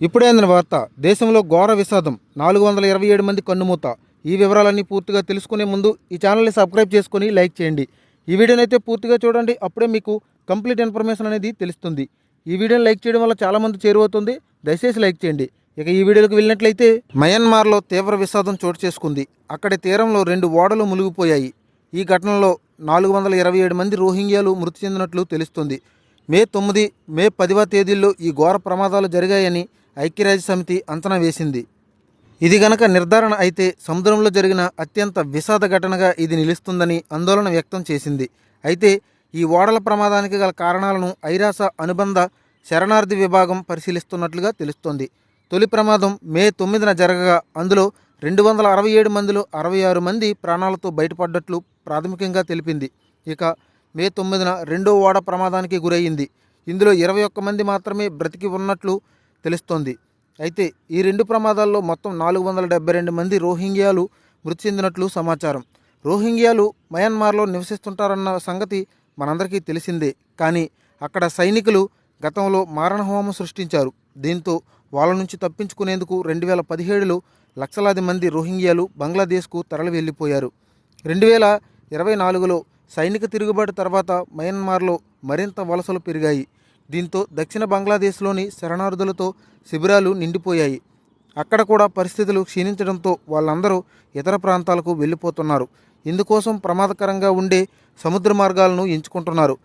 ఇప్పుడే అందిన వార్త దేశంలో ఘోర విషాదం నాలుగు వందల ఇరవై ఏడు మంది కన్నుమూత. ఈ వివరాలన్నీ పూర్తిగా తెలుసుకునే ముందు ఈ ఛానల్ని సబ్స్క్రైబ్ చేసుకొని లైక్ చేయండి. ఈ వీడియోని అయితే పూర్తిగా చూడండి అప్పుడే మీకు కంప్లీట్ ఇన్ఫర్మేషన్ అనేది తెలుస్తుంది. ఈ వీడియోని లైక్ చేయడం వల్ల చాలా మంది చేరువవుతుంది. దయచేసి లైక్ చేయండి. ఇక ఈ వీడియోకి వెళ్ళినట్లయితే మయన్మార్లో తీవ్ర విషాదం చోటు చేసుకుంది. అక్కడి తీరంలో రెండు ఓడలు మునిగిపోయాయి. ఈ ఘటనలో నాలుగు వందల ఇరవై ఏడు మంది రోహింగ్యాలు మృతి చెందినట్లు తెలుస్తుంది. మే తొమ్మిది మే పదివ తేదీల్లో ఈ ఘోర ప్రమాదాలు జరిగాయని ఐక్యరాజ్య సమితి అంచనా వేసింది. ఇది గనక నిర్ధారణ అయితే సముద్రంలో జరిగిన అత్యంత విషాద ఘటనగా ఇది నిలుస్తుందని ఆందోళన వ్యక్తం చేసింది. అయితే ఈ ఓడల ప్రమాదానికి గల కారణాలను ఐరాస అనుబంధ శరణార్థి విభాగం పరిశీలిస్తున్నట్లుగా తెలుస్తోంది. తొలి ప్రమాదం మే తొమ్మిదిన జరగగా అందులో రెండు వందల అరవై ఏడు మందిలో అరవై ఆరు మంది ప్రాణాలతో బయటపడ్డట్లు ప్రాథమికంగా తెలిపింది. ఇక మే తొమ్మిదిన రెండో ఓడ ప్రమాదానికి గురయ్యింది ఇందులో ఇరవై ఒక్క మంది మాత్రమే బ్రతికి ఉన్నట్లు తెలుస్తోంది. అయితే ఈ రెండు ప్రమాదాల్లో మొత్తం నాలుగు వందల డెబ్బై రెండు మంది రోహింగ్యాలు మృతి చెందినట్లు సమాచారం. రోహింగ్యాలు మయన్మార్లో నివసిస్తుంటారన్న సంగతి మనందరికీ తెలిసిందే. కానీ అక్కడ సైనికులు గతంలో మారణహోమం సృష్టించారు. దీంతో వాళ్ళ నుంచి తప్పించుకునేందుకు రెండు వేల పదిహేడులో లక్షలాది మంది రోహింగ్యాలు బంగ్లాదేశ్కు తరలి వెళ్ళిపోయారు రెండు వేల ఇరవై నాలుగులో సైనిక తిరుగుబాటు తర్వాత మయన్మార్లో మరింత వలసలు పెరిగాయి. దీంతో దక్షిణ బంగ్లాదేశ్లోని శరణార్థులతో శిబిరాలు నిండిపోయాయి. అక్కడ కూడా పరిస్థితులు క్షీణించడంతో వాళ్ళందరూ ఇతర ప్రాంతాలకు వెళ్ళిపోతున్నారు. ఇందుకోసం ప్రమాదకరంగా ఉండే సముద్ర మార్గాలను ఎంచుకుంటున్నారు.